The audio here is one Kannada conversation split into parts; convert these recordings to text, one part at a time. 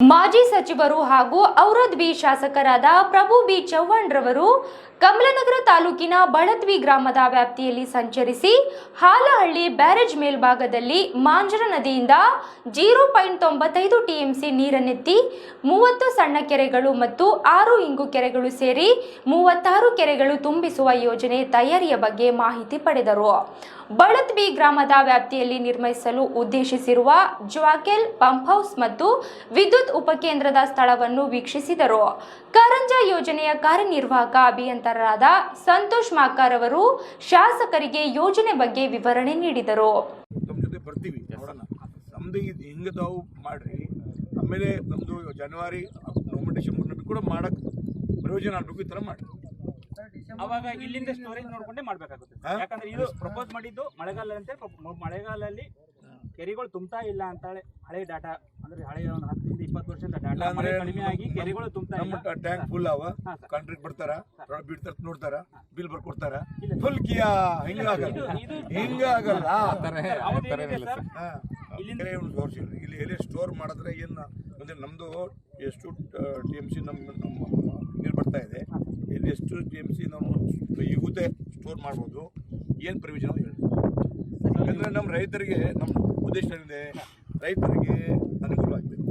ಮಾಜಿ ಸಚಿವರು ಹಾಗೂ ಔರದ್ವಿ ಶಾಸಕರಾದ ಪ್ರಭು ಬಿ ಚವ್ಹಾಣ್ ರವರು ಕಮಲನಗರ ತಾಲೂಕಿನ ಬಳತ್ವಿ ಗ್ರಾಮದ ವ್ಯಾಪ್ತಿಯಲ್ಲಿ ಸಂಚರಿಸಿ ಹಾಲಹಳ್ಳಿ ಬ್ಯಾರೇಜ್ ಮೇಲ್ಭಾಗದಲ್ಲಿ ಮಾಂಜರ ನದಿಯಿಂದ ಜೀರೋ ಪಾಯಿಂಟ್ ತೊಂಬತ್ತೈದು ಟಿಎಂಸಿ ನೀರನ್ನೆತ್ತಿ ಮೂವತ್ತು ಸಣ್ಣ ಕೆರೆಗಳು ಮತ್ತು ಆರು ಇಂಗು ಕೆರೆಗಳು ಸೇರಿ ಮೂವತ್ತಾರು ಕೆರೆಗಳು ತುಂಬಿಸುವ ಯೋಜನೆ ತಯಾರಿಯ ಬಗ್ಗೆ ಮಾಹಿತಿ ಪಡೆದರು. ಬಳತ್ವಿ ಗ್ರಾಮದ ವ್ಯಾಪ್ತಿಯಲ್ಲಿ ನಿರ್ಮಿಸಲು ಉದ್ದೇಶಿಸಿರುವ ಜ್ವಾಕೆಲ್ ಪಂಪ್ ಹೌಸ್ ಮತ್ತು ವಿದ್ಯುತ್ ಉಪಕೇಂದ್ರದ ಸ್ಥಳವನ್ನು ವೀಕ್ಷಿಸಿದರು. ಕಾರಂಜ ಯೋಜನೆಯ ಕಾರ್ಯನಿರ್ವಾಹಕ ಅಭಿಯಂತರರಾದ ಸಂತೋಷ್ ಮಾಕಾರ್ ಅವರು ಶಾಸಕರಿಗೆ ಯೋಜನೆ ಬಗ್ಗೆ ವಿವರಣೆ ನೀಡಿದರು. ಮಾಡ್ರಿ. ಆಮೇಲೆ ನಮ್ಮದು ಜನವರಿ ನವಂಬರ್ ಡಿಸೆಂಬರ್ನಲ್ಲಿ ಕೂಡ ಮಾಡಕ್ಕೆ ಪ್ರಯೋಜನ ಆಗಬೇಕು ಈ ಥರ ಮಾಡಿ ಅವಾಗ ಇಲ್ಲಿಂದ ಸ್ಟೋರೇಜ್ ನೋಡ್ಕೊಂಡೇ ಮಾಡಬೇಕಾಗುತ್ತೆ? ಯಾಕಂದ್ರೆ ಇದು ಪ್ರಪೋಸ್ ಮಾಡಿದ್ದು ಮಳೆಗಾಲ ಅಂತ ಮಳೆಗಾಲದಲ್ಲಿ ಕೆರೆಗಳು ತುಂಬ್ತಾ ಇಲ್ಲ ಅಂತ ಹೇಳಿ ಡಾಟಾ ಅಂದ್ರೆ ಹಳೆಯ ಒಂದು ಹತ್ತರಿಂದ ಇಪ್ಪತ್ತು ವರ್ಷದಿಂದ ಡಾಟಾ ಮಳೆ ಕಡಿಮೆ ಆಗಿ ಕೆರೆಗಳು ತುಂಬ್ತಾ ನಮ್ಮ ಇಲ್ಲ. ಟ್ಯಾಂಕ್ ಫುಲ್ ಅವ. ಹಾ, ಸರ್. ಕಾಂಟ್ರಾಕ್ಟ್ ಬರ್ತಾರ ರೊಕ್ಕ ಬಿಡ್ತಾರ ನೋಡ್ತಾರ ಬಿಲ್ ಬರ್ಕೊಡ್ತಾರ. ಇಲ್ಲ. ಫುಲ್ ಕಿಯಾ ಹಿಂಗಾಗಲ್ಲ ಹಿಂಗಾಗಲ್ಲ ಅವ್ರು ಏನಿದೆ ಸರ್. ಹಾ. ಇಲ್ಲಿಂದ- ಒಂದು ತೋರಿಸಿರಿ ಇಲ್ಲಿ ಎಲ್ಲಿ ಸ್ಟೋರ್ ಮಾಡಿದ್ರೆ ಏನು ಅಂದ್ರೆ ನಮ್ಮದು ಎಷ್ಟು ಟಿ ಎಂ ಸಿ ನಮ್ಮ ನಮ್ಮ ನೀರು ಬರ್ತಾ ಇದೆ. ಇಲ್ಲಿ ಎಷ್ಟು ಟಿ ಎಂ ಸಿ ನಾವು ಇಗುತ್ತೆ ಸ್ಟೋರ್ ಮಾಡ್ಬೋದು ಏನು ಪ್ರಯೋಜನ ಹೇಳಿ ಯಾಕಂದ್ರೆ ನಮ್ಮ ರೈತರಿಗೆ ನಮ್ಮ ಉದ್ದೇಶ ಏನಿದೆ? ರೈತರಿಗೆ ಅನುಕೂಲ ಆಗಬೇಕು.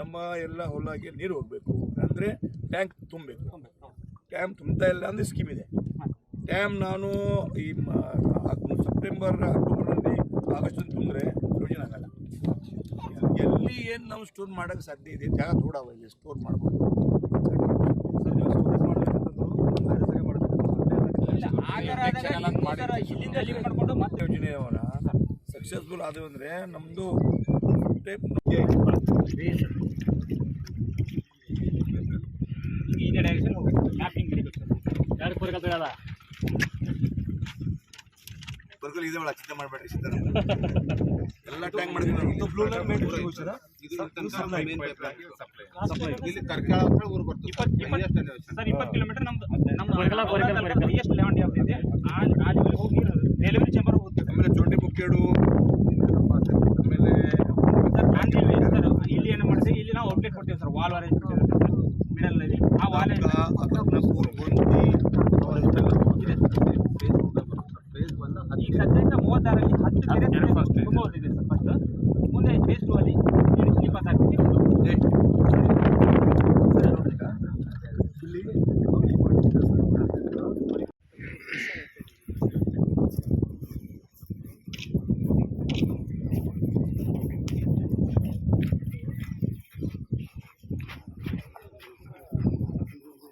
ನಮ್ಮ ಎಲ್ಲ ಹೊಲಗೆ ನೀರು ಹೋಗಬೇಕು. ಅಂದರೆ ಟ್ಯಾಂಕ್ ತುಂಬಬೇಕು ಟ್ಯಾಂಕ್ ತುಂಬ್ತಾ ಇಲ್ಲ ಅಂದರೆ ಸ್ಕೀಮ್ ಇದೆ. ಡ್ಯಾಮ್ ನಾನು ಈ ಸೆಪ್ಟೆಂಬರ್ ಅಕ್ಟೋಬರ್ನಲ್ಲಿ ಆಗಸ್ಟಲ್ಲಿ ತುಂಬಿದ್ರೆ ಪ್ರಯೋಜನ ಆಗಲ್ಲ. ಎಲ್ಲಿ ಏನು ನಾವು ಸ್ಟೋರ್ ಮಾಡೋಕ್ಕೆ ಸಾಧ್ಯ ಇದೆ ಜಾಗ ದೂಡವ ಇಲ್ಲಿ ಸ್ಟೋರ್ ಮಾಡ್ಬೋದು ಯೋಜನೆ ಸಕ್ಸಸ್ಫುಲ್ ಆದವು ಅಂದರೆ ನಮ್ಮದು ಈ ಡೈರೆಕ್ಷನ್ ಹೋಗ್ಬೇಕು ಮ್ಯಾಪಿಂಗ್ ಯಾರು ಕೊರಗಲ್ತದ ಬರ್ಕಲ್ ಇದೆ ಚಿಂತೆ ಮಾಡಬೇಡ್ರಿ ಸಿದ್ಧಾರಾಮ ಎಲ್ಲ ಟ್ಯಾಂಕ್ ಮಾಡಿದ್ವಿ ಇಲ್ಲಿ ಕರ್ಕಾಳ ಊರು ಬರ್ತದೆ. ಸರ್ ಇಪ್ಪತ್ತು ಕಿಲೋಮೀಟರ್ ನಮ್ದು ನಮ್ದು ಎಷ್ಟು ಯಾವ್ದು ಇದೆ. ಆ ಹೋಗಿ ಡೆಲಿವರಿ ಚೇಂಬರ್ ಹೋಗುತ್ತೆ ಆಮೇಲೆ ಚೋಟಿ ಮುಕ್ಕೇಡು వాల్ అనేది మిడల్ అనేది. ఆ వాల్